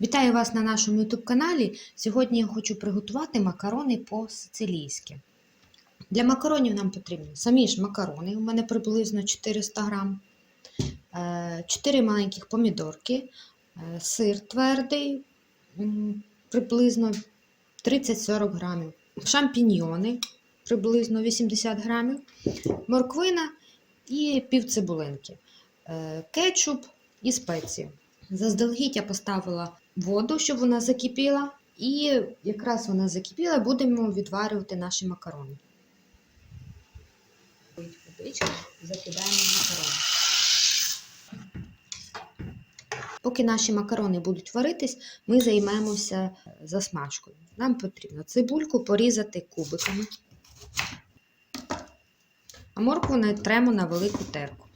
Вітаю вас на нашому YouTube каналі. Сьогодні я хочу приготувати макарони по-сицилійськи. Для макаронів нам потрібні самі ж макарони, у мене приблизно 400 грам, 4 маленьких помідорки, е, сир твердий, приблизно 30-40 грамів, шампіньйони приблизно 80 грамів, морквина і пів цибулинки, е, кетчуп і спеції. Заздалегідь я поставила воду, щоб вона закипіла, і якраз вона закипіла, будемо відварювати наші макарони. Закидаємо макарони. Поки наші макарони будуть варитись, ми займемося засмажкою. Нам потрібно цибульку порізати кубиками, а моркву натремо на велику терку.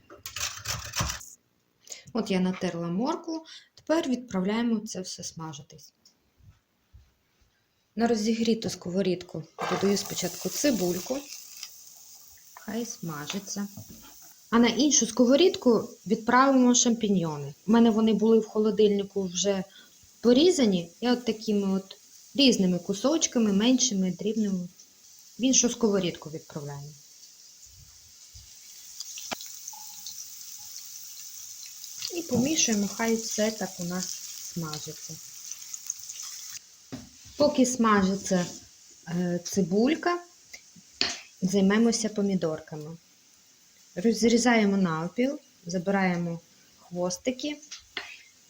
От я натерла моркву, тепер відправляємо це все смажитись. На розігріту сковорідку додаю спочатку цибульку, хай смажиться. А на іншу сковорідку відправимо шампіньйони. У мене вони були в холодильнику вже порізані. Я от такими от різними кусочками, меншими, дрібними. В іншу сковорідку відправляємо. І помішуємо, хай все так у нас смажиться. Поки смажиться е, цибулька, займемося помідорками. Розрізаємо навпіл, забираємо хвостики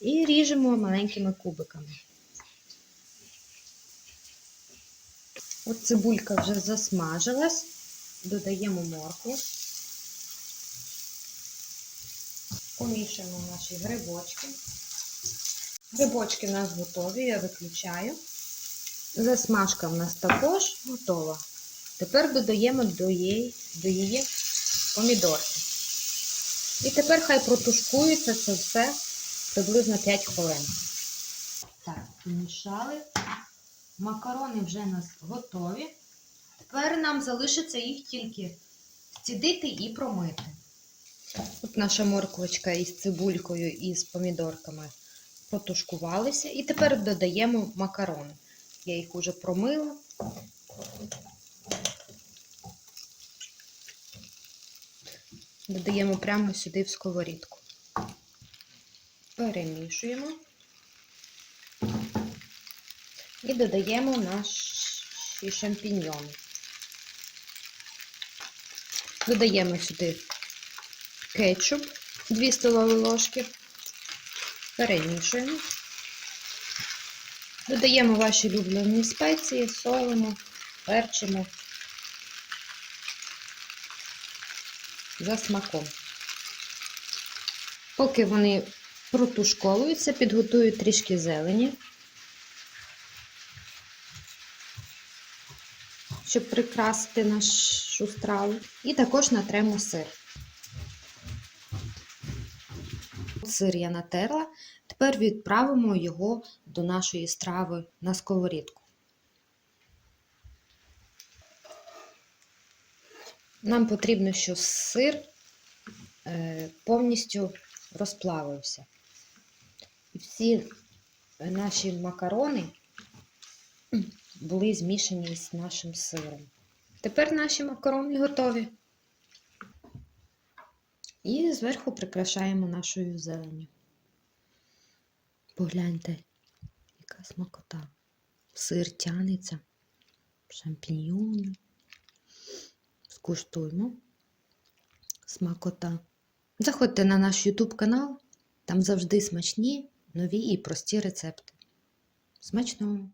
і ріжемо маленькими кубиками. От цибулька вже засмажилась, додаємо моркву. Помішуємо наші грибочки. Грибочки в нас готові, я виключаю. Засмажка в нас також готова. Тепер додаємо до її, до її помідорки. І тепер хай протушкується це все приблизно 5 хвилин. Так, помішали. Макарони вже у нас готові. Тепер нам залишиться їх тільки зцідити і промити. От наша морквочка із цибулькою і з помідорками протушкувалися. І тепер додаємо макарони. Я їх уже промила. Додаємо прямо сюди в сковорідку. Перемішуємо і додаємо наші шампіньйони. Додаємо сюди кетчуп 2 столові ложки. Перемішуємо. Додаємо ваші улюблені спеції, солимо, перчимо за смаком. Поки вони протушковуються, підготую трішки зелені, щоб прикрасити нашу страву. І також натремо сир. Сир я натерла. Тепер відправимо його до нашої страви на сковорідку. Нам потрібно, щоб сир е, повністю розплавився. І всі наші макарони були змішані з нашим сиром. Тепер наші макарони готові. І зверху прикрашаємо нашою зеленю. Погляньте, яка смакота. Сир тянеться, шампіньйони. Скуштуємо. Смакота. Заходьте на наш YouTube канал, там завжди смачні, нові і прості рецепти. Смачного!